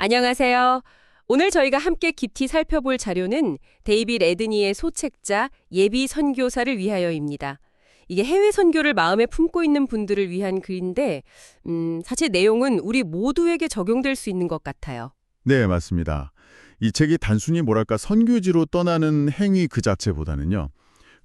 안녕하세요. 오늘 저희가 함께 깊이 살펴볼 자료는 데이빗 에드니의 소책자 예비 선교사를 위하여입니다. 이게 해외 선교를 마음에 품고 있는 분들을 위한 글인데 음, 사실 내용은 우리 모두에게 적용될 수 있는 것 같아요. 네, 맞습니다. 이 책이 단순히 뭐랄까 선교지로 떠나는 행위 그 자체보다는요.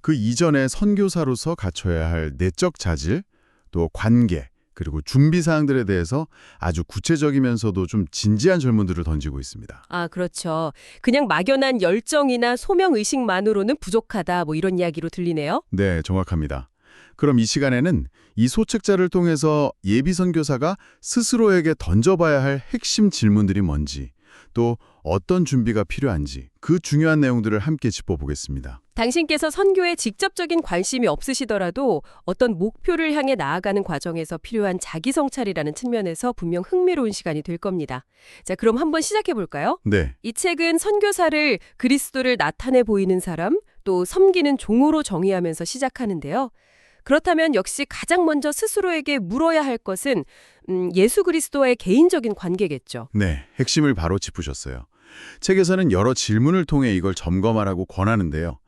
그 이전에 선교사로서 갖춰야 할 내적 자질, 또 관계, 그리고 준비 사항들에 대해서 아주 구체적이면서도 좀 진지한 질문들을 던지고 있습니다. 아, 그렇죠. 그냥 막연한 열정이나 소명 의식만으로는 부족하다 뭐 이런 이야기로 들리네요. 네, 정확합니다. 그럼 이 시간에는 이 소책자를 통해서 예비 선교사가 스스로에게 던져봐야 할 핵심 질문들이 뭔지, 또 어떤 준비가 필요한지 그 중요한 내용들을 함께 짚어보겠습니다. 당신께서 선교에 직접적인 관심이 없으시더라도 어떤 목표를 향해 나아가는 과정에서 필요한 자기 성찰이라는 측면에서 분명 흥미로운 시간이 될 겁니다. 자, 그럼 한번 시작해 볼까요? 네, 이 책은 선교사를 그리스도를 나타내 보이는 사람, 또 섬기는 종으로 정의하면서 시작하는데요. 그렇다면 역시 가장 먼저 스스로에게 물어야 할 것은 음, 예수 그리스도와의 개인적인 관계겠죠. 네, 핵심을 바로 짚으셨어요. 책에서는 여러 질문을 통해 이걸 점검하라고 권하는데요.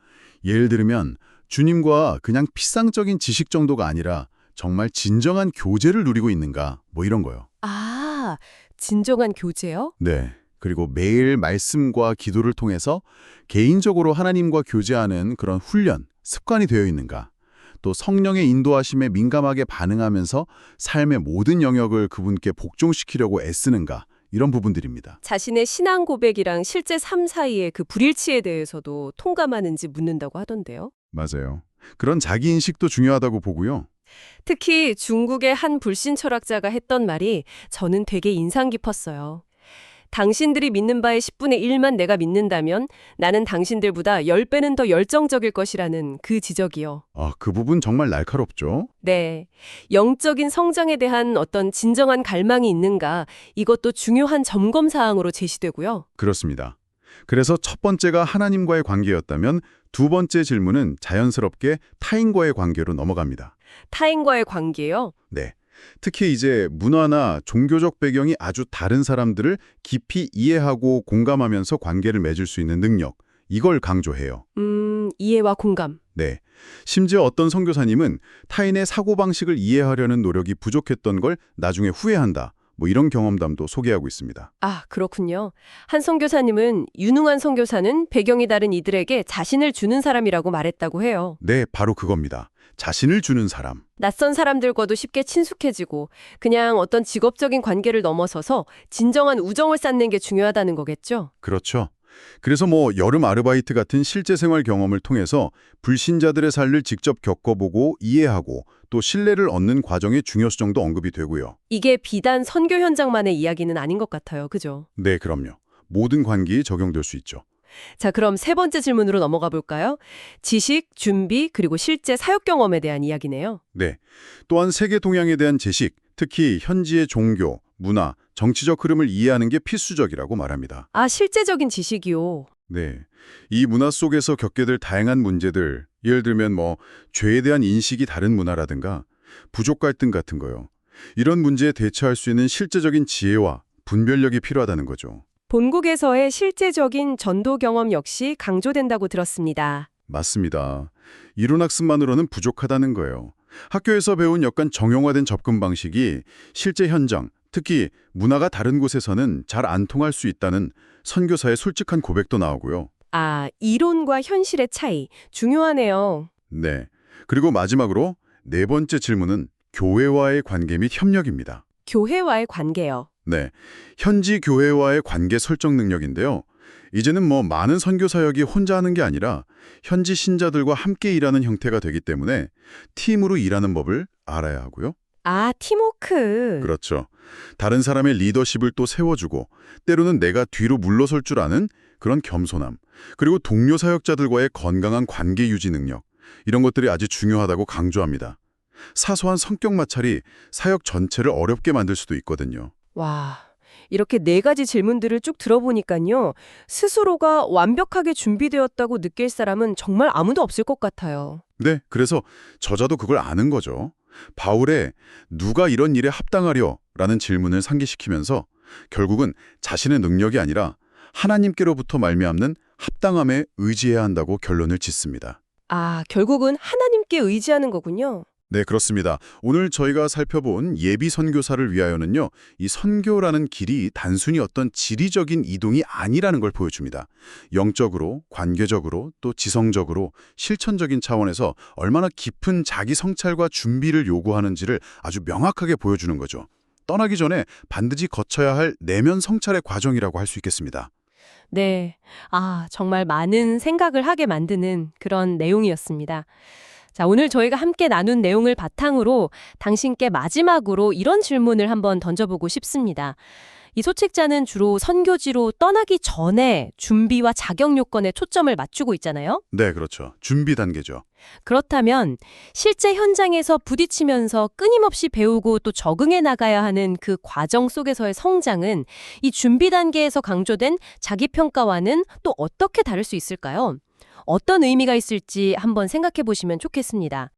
예를 들면 주님과 그냥 피상적인 지식 정도가 아니라 정말 진정한 교제를 누리고 있는가 뭐 이런 거요. 아, 진정한 교제요? 네. 그리고 매일 말씀과 기도를 통해서 개인적으로 하나님과 교제하는 그런 훈련, 습관이 되어 있는가. 또 성령의 인도하심에 민감하게 반응하면서 삶의 모든 영역을 그분께 복종시키려고 애쓰는가. 이런 부분들입니다. 자신의 신앙 고백이랑 실제 삶 사이의 그 불일치에 대해서도 통감하는지 묻는다고 하던데요. 맞아요. 그런 자기 인식도 중요하다고 보고요. 특히 중국의 한 불신 철학자가 했던 말이 저는 되게 인상 깊었어요. 당신들이 믿는 바의 10분의 1만 내가 믿는다면 나는 당신들보다 10배는 더 열정적일 것이라는 그 지적이요. 아, 그 부분 정말 날카롭죠? 네. 영적인 성장에 대한 어떤 진정한 갈망이 있는가 이것도 중요한 점검 사항으로 제시되고요. 그렇습니다. 그래서 첫 번째가 하나님과의 관계였다면 두 번째 질문은 자연스럽게 타인과의 관계로 넘어갑니다. 타인과의 관계요. 네. 특히 이제 문화나 종교적 배경이 아주 다른 사람들을 깊이 이해하고 공감하면서 관계를 맺을 수 있는 능력, 이걸 강조해요. 음, 이해와 공감. 네. 심지어 어떤 선교사님은 타인의 사고방식을 이해하려는 노력이 부족했던 걸 나중에 후회한다. 뭐 이런 경험담도 소개하고 있습니다. 아, 그렇군요. 한 선교사님은 유능한 선교사는 배경이 다른 이들에게 자신을 주는 사람이라고 말했다고 해요. 네, 바로 그겁니다. 자신을 주는 사람. 낯선 사람들과도 쉽게 친숙해지고 그냥 어떤 직업적인 관계를 넘어서서 진정한 우정을 쌓는 게 중요하다는 거겠죠. 그렇죠. 그래서 뭐 여름 아르바이트 같은 실제 생활 경험을 통해서 불신자들의 삶을 직접 겪어보고 이해하고 또 신뢰를 얻는 과정의 중요성도 언급이 되고요. 이게 비단 선교 현장만의 이야기는 아닌 것 같아요. 그죠? 네, 그럼요. 모든 관계에 적용될 수 있죠. 자, 그럼 세 번째 질문으로 넘어가 볼까요? 지식, 준비, 그리고 실제 사역 경험에 대한 이야기네요. 네. 또한 세계 동향에 대한 제식, 특히 현지의 종교, 문화, 정치적 흐름을 이해하는 게 필수적이라고 말합니다. 아, 실제적인 지식이요. 네. 이 문화 속에서 겪게 될 다양한 문제들, 예를 들면 뭐 죄에 대한 인식이 다른 문화라든가 부족 갈등 같은 거요. 이런 문제에 대처할 수 있는 실제적인 지혜와 분별력이 필요하다는 거죠. 본국에서의 실제적인 전도 경험 역시 강조된다고 들었습니다. 맞습니다. 이론학습만으로는 부족하다는 거예요. 학교에서 배운 약간 정형화된 접근 방식이 실제 현장, 특히 문화가 다른 곳에서는 잘 안 통할 수 있다는 선교사의 솔직한 고백도 나오고요. 아, 이론과 현실의 차이 중요하네요. 네. 그리고 마지막으로 네 번째 질문은 교회와의 관계 및 협력입니다. 교회와의 관계요. 네. 현지 교회와의 관계 설정 능력인데요. 이제는 뭐 많은 선교 사역이 혼자 하는 게 아니라 현지 신자들과 함께 일하는 형태가 되기 때문에 팀으로 일하는 법을 알아야 하고요. 아, 팀워크. 그렇죠. 다른 사람의 리더십을 또 세워주고 때로는 내가 뒤로 물러설 줄 아는 그런 겸손함 그리고 동료 사역자들과의 건강한 관계 유지 능력 이런 것들이 아주 중요하다고 강조합니다. 사소한 성격 마찰이 사역 전체를 어렵게 만들 수도 있거든요. 와, 이렇게 네 가지 질문들을 쭉 들어보니까요. 스스로가 완벽하게 준비되었다고 느낄 사람은 정말 아무도 없을 것 같아요. 네, 그래서 저자도 그걸 아는 거죠. 바울의 누가 이런 일에 합당하려? 라는 질문을 상기시키면서 결국은 자신의 능력이 아니라 하나님께로부터 말미암는 합당함에 의지해야 한다고 결론을 짓습니다. 아, 결국은 하나님께 의지하는 거군요. 네, 그렇습니다. 오늘 저희가 살펴본 예비 선교사를 위하여는요, 이 선교라는 길이 단순히 어떤 지리적인 이동이 아니라는 걸 보여줍니다. 영적으로, 관계적으로, 또 지성적으로, 실천적인 차원에서 얼마나 깊은 자기 성찰과 준비를 요구하는지를 아주 명확하게 보여주는 거죠. 떠나기 전에 반드시 거쳐야 할 내면 성찰의 과정이라고 할 수 있겠습니다. 네. 아, 정말 많은 생각을 하게 만드는 그런 내용이었습니다. 자, 오늘 저희가 함께 나눈 내용을 바탕으로 당신께 마지막으로 이런 질문을 한번 던져보고 싶습니다. 이 소책자는 주로 선교지로 떠나기 전에 준비와 자격 요건에 초점을 맞추고 있잖아요. 네, 그렇죠. 준비 단계죠. 그렇다면 실제 현장에서 부딪히면서 끊임없이 배우고 또 적응해 나가야 하는 그 과정 속에서의 성장은 이 준비 단계에서 강조된 자기 평가와는 또 어떻게 다를 수 있을까요? 어떤 의미가 있을지 한번 생각해 보시면 좋겠습니다.